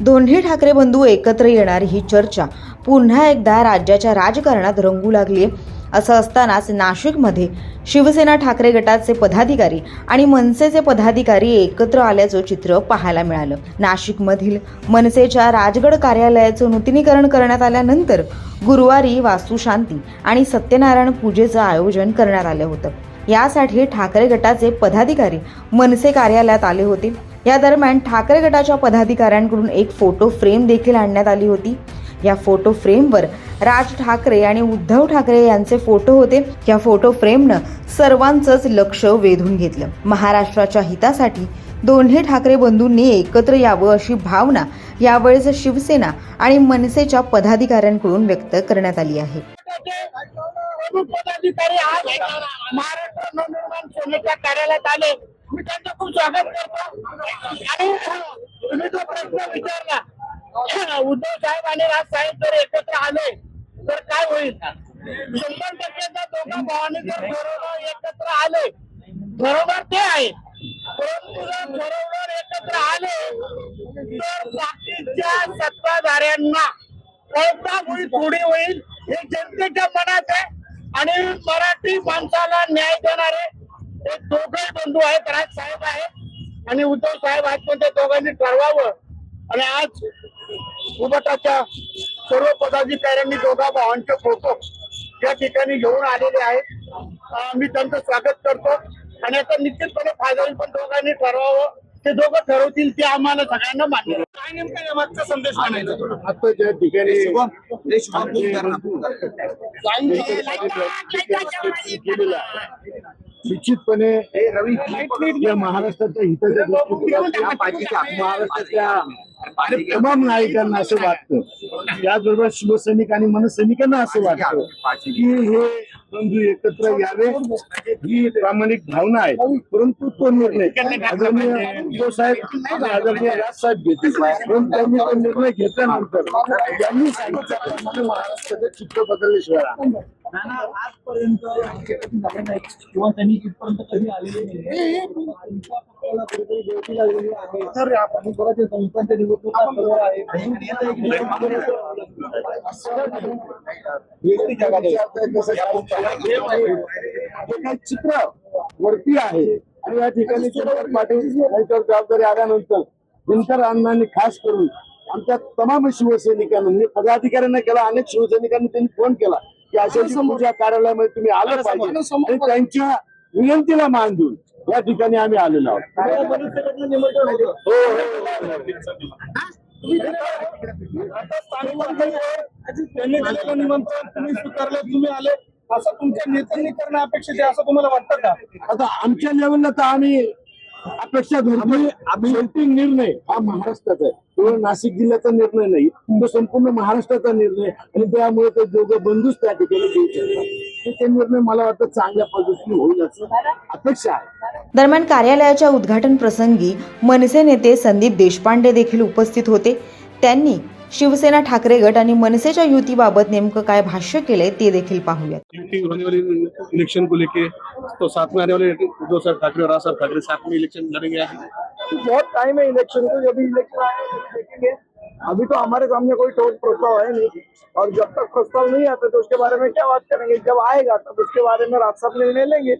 दोन्ही ठाकरे बंधू एकत्र येणार ही चर्चा. पुन्हा एकदा राज्याच्या राजकारणात रंगू लागली असं असतानाच नाशिकमध्ये शिवसेना ठाकरे गटाचे पदाधिकारी आणि मनसेचे पदाधिकारी एकत्र आल्याचं चित्र पाहायला मिळालं. नाशिकमधील मनसेच्या राजगड कार्यालयाचं नूतनीकरण करण्यात आल्यानंतर गुरुवारी वास्तुशांती आणि सत्यनारायण पूजेचं आयोजन करण्यात आलं होतं. यासाठी ठाकरे गटाचे पदाधिकारी मनसे कार्यालयात आले होते. या दरम्यान ठाकरे गटाच्या पदाधिकाऱ्यांकडून एक फोटो फ्रेम देखील आणण्यात आली होती. या फोटो फ्रेमवर राज ठाकरे आणि उद्धव ठाकरे यांचे फोटो होते. या फोटो फ्रेमनं सर्वांचंच लक्ष वेधून घेतलं. महाराष्ट्राच्या हितासाठी दोन्ही ठाकरे बंधूंनी एकत्र यावं अशी भावना यावेळेस शिवसेना आणि मनसेच्या पदाधिकाऱ्यांकडून व्यक्त करण्यात आली आहे. पदाधिकारी आज महाराष्ट्र नवनिर्माण सेनेच्या कार्यालयात आले. त्यांचं खूप स्वागत करतो. आणि तुम्ही जो प्रश्न विचारला उद्धव साहेब आणि राज साहेब जर एकत्र आले तर काय होईल? शंभर टक्के जर दोघं भावांनी जर बरोबर एकत्र आले बरोबर ते आहे. परंतु जर बरोबर एकत्र आले तर बाकीच्या सत्ताधाऱ्यांना कळता होईल थोडी होईल हे जनतेच्या मनात आहे. आणि मराठी माणसाला न्याय देणारे हे दोघ बंधू आहेत राज साहेब आहेत आणि उद्धव साहेब आहेत पण ते दोघांनी ठरवावं. आणि आज उभटाच्या सर्व पदाधिकाऱ्यांनी दोघा भावांचे फोटो या ठिकाणी घेऊन आलेले आहेत. मी त्यांचं स्वागत करतो. आणि आता निश्चितपणे फायदा होईल पण दोघांनी ठरवावं. ते दोघं ठरवतील ते आम्हाला सगळ्यांना मान्य आहे. काय नेमका या मागचा संदेश म्हणायचा आता त्या ठिकाणी केलेला. निश्चितपणे या महाराष्ट्राच्या हिताच्या दृष्टीने महाराष्ट्राच्या तमाम नायकांना असं वाटतं. याचबरोबर शिवसैनिक आणि मनसैनिकांना असं वाटतं की हे बंधू एकत्र यावे. ही प्रामाणिक भावना आहे. परंतु तो निर्णय आदरणीय उद्धव साहेब आदरणीय राजसाहेब घेतील. पण त्यांनी तो निर्णय घेतल्यानंतर त्यांनी सांगितल्याप्रमाणे महाराष्ट्राचं चित्र बदलल्याशिवाय राहणार नाही. आजपर्यंत किंवा त्यांनी इथपर्यंत कधी आलेले नाही तर आपण संस्थांच्या निवडणुका आहे चित्र वरती आहे आणि या ठिकाणी जबाबदारी आल्यानंतर दिनकर अण्णांनी खास करून आमच्या तमाम शिवसैनिकांना म्हणजे पदाधिकाऱ्यांना केला अनेक शिवसैनिकांनी त्यांनी फोन केला. की अशा तुमच्या कार्यालयामध्ये तुम्ही आलं पाहिजे. आणि त्यांच्या विनंतीला मान देऊन या ठिकाणी आम्ही आलेलो आहोत. हो, हो, आता स्थानिक त्यांनी दिलेलं निमंत्रण तुम्ही स्वीकारलं तुम्ही आले. असं तुमच्या नेत्यांनी करणं अपेक्षित आहे असं तुम्हाला वाटतं का? आता आमच्या लेवलला तर आम्ही अपेक्षा धरतो आम्ही निर्णय हा महाराष्ट्राचा आहे. केवळ नाशिक जिल्ह्याचा निर्णय नाही. तो संपूर्ण महाराष्ट्राचा निर्णय आणि त्यामुळे ते दोघं बंधूच त्या ठिकाणी देऊ शकतात. ते निर्णय मला वाटतं चांगल्या पद्धतीने होईल असं अपेक्षा आहे. दरम्यान कार्यालयाच्या उद्घाटन प्रसंगी मनसे नेते संदीप देशपांडे देखील उपस्थित होते. त्यांनी शिवसेना ठाकरे गट आणि मनसेच्या युतीबाबत नेमकं काय भाष्य केलंय ते देखील पाहूयात. मीटिंग होने वाली इलेक्शन को लेके तो साथ में आने वाले उद्धव साहब ठाकरे और साहब ठाकरे साथ में इलेक्शन लड़ेंगे. बहुत टाइम है इलेक्शन को जब इलेक्शन आएगा तो देखेंगे। अभी तो हमारे सामने कोई ठोस प्रस्ताव है नहीं। और जब तक प्रस्ताव नहीं आता तो उसके बारे में क्या बात करेंगे? जब आएगा तब उसके बारे में राज साहब निर्णय लेंगे।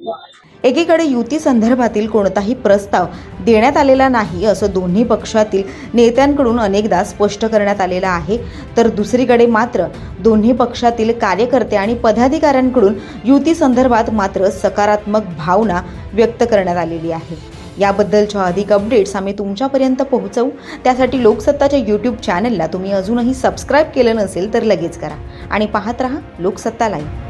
एकीकडे युती संदर्भातील कोणताही प्रस्ताव देण्यात आलेला नाही असं दोन्ही पक्षातील नेत्यांकडून अनेकदा स्पष्ट करण्यात आलेलं आहे. तर दुसरीकडे मात्र दोन्ही पक्षातील कार्यकर्ते आणि पदाधिकाऱ्यांकडून युती संदर्भात मात्र सकारात्मक भावना व्यक्त करण्यात आलेली आहे. याबद्दलच्या अधिक अपडेट्स आम्ही तुमच्यापर्यंत पोहोचवू. त्यासाठी लोकसत्ताच्या यूट्यूब चॅनलला तुम्ही अजूनही सबस्क्राईब केलं नसेल तर लगेच करा. आणि पाहत रहा लोकसत्ता लाईव्ह